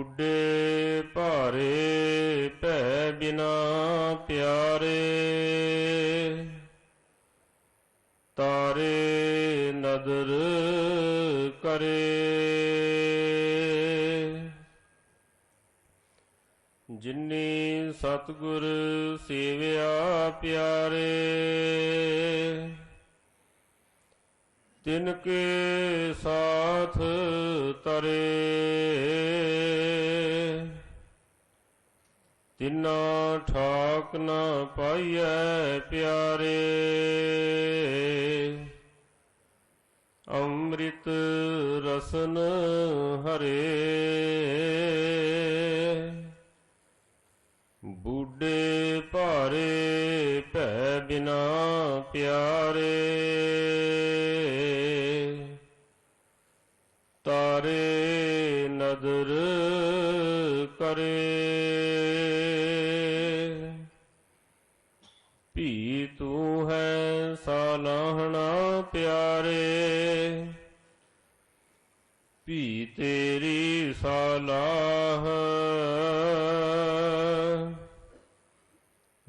ਬੂਡੇ ਭਾਰੇ, ਭੈ ਬਿਨਾ ਪਿਆਰੇ। ਤਾਰੇ ਨਦਰ ਕਰੇ। ਜਿਨੀ ਸਤਗੁਰ ਸੇਵਿਆ ਪਿਆਰੇ, ਤਿਨ ਕੇ ਸਾਥ ਤਰੇ। ਤਿਨਾ ਠਾਕ ਨਾ ਪਾਈਐ ਪਿਆਰੇ। ਅੰਮ੍ਰਿਤ ਰਸਨ ਹਰੇ। ਬੁੱਢੇ ਭਾਰੇ ਭੈ ਬਿਨਾ ਪਿਆਰੇ। ਤਾਰੇ ਨਦਰ ਹੈ ਪਿਆਰੇ ਭੀ ਤੇਰੀ ਸਾਲਾਹ।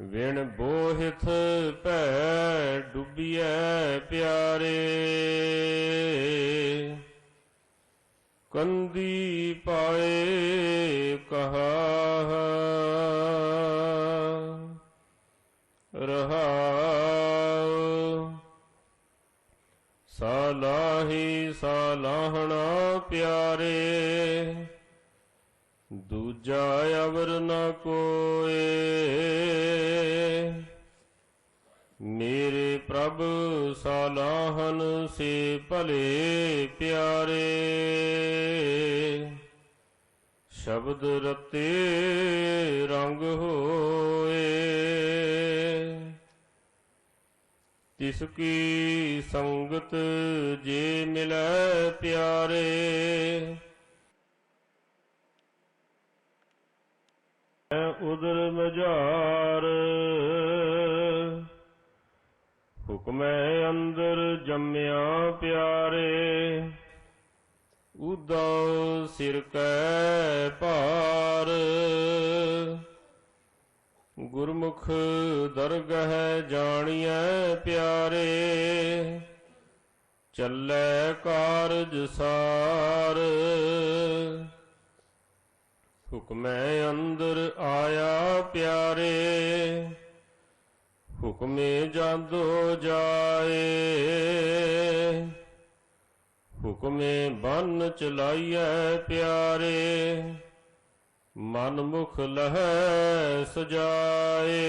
ਵਿਣ ਬੋਹਿਥ ਭੈ ਡੁੱਬੀਐ ਪਿਆਰੇ। ਕੰਦੀ ਪਾਏ ਕਹਾ ਰਹਾਉ ਕੋਏ। ਮੇਰੇ ਪ੍ਰਭ, ਸਾਲਾਹਨ ਸੇ ਭਲੇ ਪਿਆਰੇ। ਸ਼ਬਦ ਰਤੇ ਰੰਗ ਹੋਏ। ਤਿਸ ਕੀ ਸੰਗਤ ਜੇ ਮਿਲੈ ਪਿਆਰੇ। ਉਦਰ ਮਝਾਰ। ਹੁਕਮੈ ਅੰਦਰ ਜੰਮਿਆ ਪਿਆਰੇ। ਉਦਉ ਸਿਰ ਕੈ ਭਾਰ। ਗੁਰਮੁਖ ਦਰਗਹਿ ਜਾਣੀਐ ਪਿਆਰੇ। ਚੱਲੈ ਕਾਰਜ ਸਾਰ। ਹੁਕਮੈ ਅੰਦਰ ਆਇਆ ਪਿਆਰੇ, ਹੁਕਮੇ ਜਾਂਦੋ ਜਾਏ। ਹੁਕਮੇ ਬੰਨ ਚਲਾਈਐ ਪਿਆਰੇ ਮਨ ਮੁਖ ਲਹੈ ਸਜਾਏ।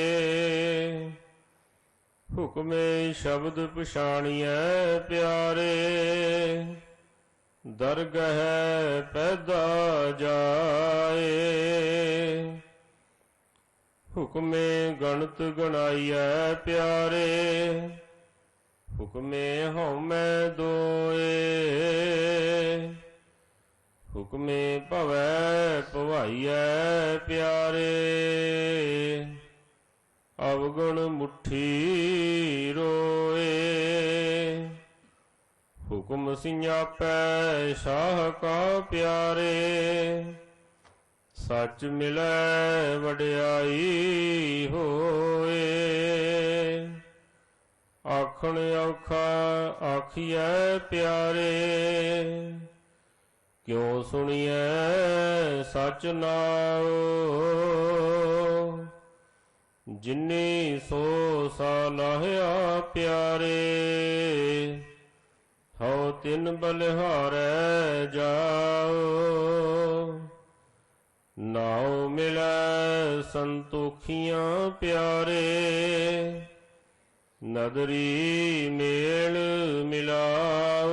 ਹੁਕਮੇ ਸ਼ਬਦ ਪਛਾਣੀਐ ਪਿਆਰੇ ਦਰਗਹ ਪੈਦਾ ਜਾਏ। ਹੁਕਮੇ ਗਣਤ ਗਣਾਈਐ ਪਿਆਰੇ, ਹੁਕਮੇ ਹਉਮੈ ਦੋਏ। ਹੁਕਮੇ ਭਵੈ ਭਵਾਈਐ ਪਿਆਰੇ, ਅਵਗੁਣ ਮੁਠੀ ਰੋਏ। ਹੁਕਮ ਸਿਆਪੈ ਸ਼ਾਹ ਕਾ ਪਿਆਰੇ। ਸੱਚ ਮਿਲੈ, ਵਡਿਆਈ ਹੋਏ। ਆਖਣ ਔਖਾ ਆਖੀਐ ਪਿਆਰੇ। ਕਿਉ ਸੁਣੀਐ ਸਚ ਨਾਉ? ਜਿਨੇ ਸੋ ਸਾਲਾਹਿਆ ਪਿਆਰੇ। ਤਿਨ ਬਲਿਹਾਰੈ ਜਾਓ। ਨਾਉ ਮਿਲੈ ਸੰਤੋਖੀਆਂ ਪਿਆਰੇ। ਨਦਰੀ ਮੇਲ ਮਿਲਾਓ।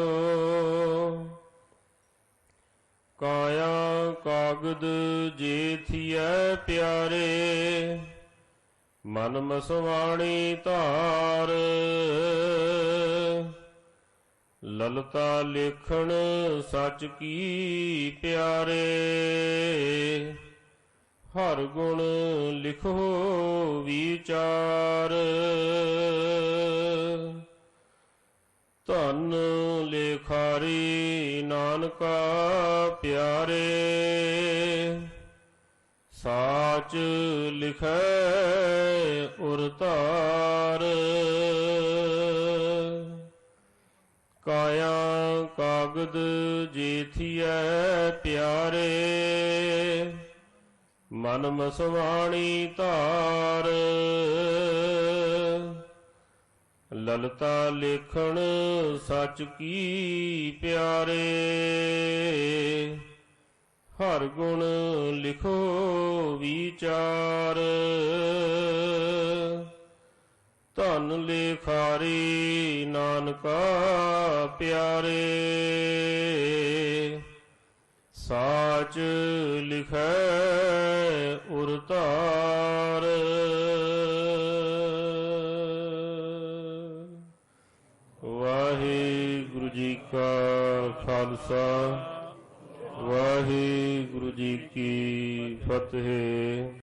ਕਾਇਆ ਕਾਗਦ ਜੇਥੀਐ ਪਿਆਰੇ। ਮਨ ਮਸਵਾਣੀ ਧਾਰ। ਲਲਤਾ ਲੇਖਣ ਸੱਚ ਕੀ ਪਿਆਰੇ? ਹਰ ਗੁਣ ਲਿਖੋ ਵਿਚਾਰ। ਧਨ ਲੇਖਾਰੀ ਨਾਨਕਾ ਪਿਆਰੇ। ਸਾਚ ਲਿਖੈ ਉਰ ਧਾਰ। ਕਾਇਆ ਕਾਗਦ ਜੇਥੀਐ ਪਿਆਰੇ। ਮਨ ਮਸਵਾਣੀ ਧਾਰ। ਲਲਤਾ ਲੇਖਣ ਸੱਚ ਕੀ ਪਿਆਰੇ। ਹਰ ਗੁਣ ਲਿਖੋ ਵਿਚਾਰ। ਧਨ ਲੇਖਾਰੀ ਨਾਨਕਾ ਪਿਆਰੇ। ਸਾਚ ਲਿਖੈ ਉਰ ਵਾਹਿਗੁਰੂ ਜੀ ਕਾ ਖਾਲਸਾ, ਵਾਹਿਗੁਰੂ ਜੀ ਕੀ ਫਤਿਹ।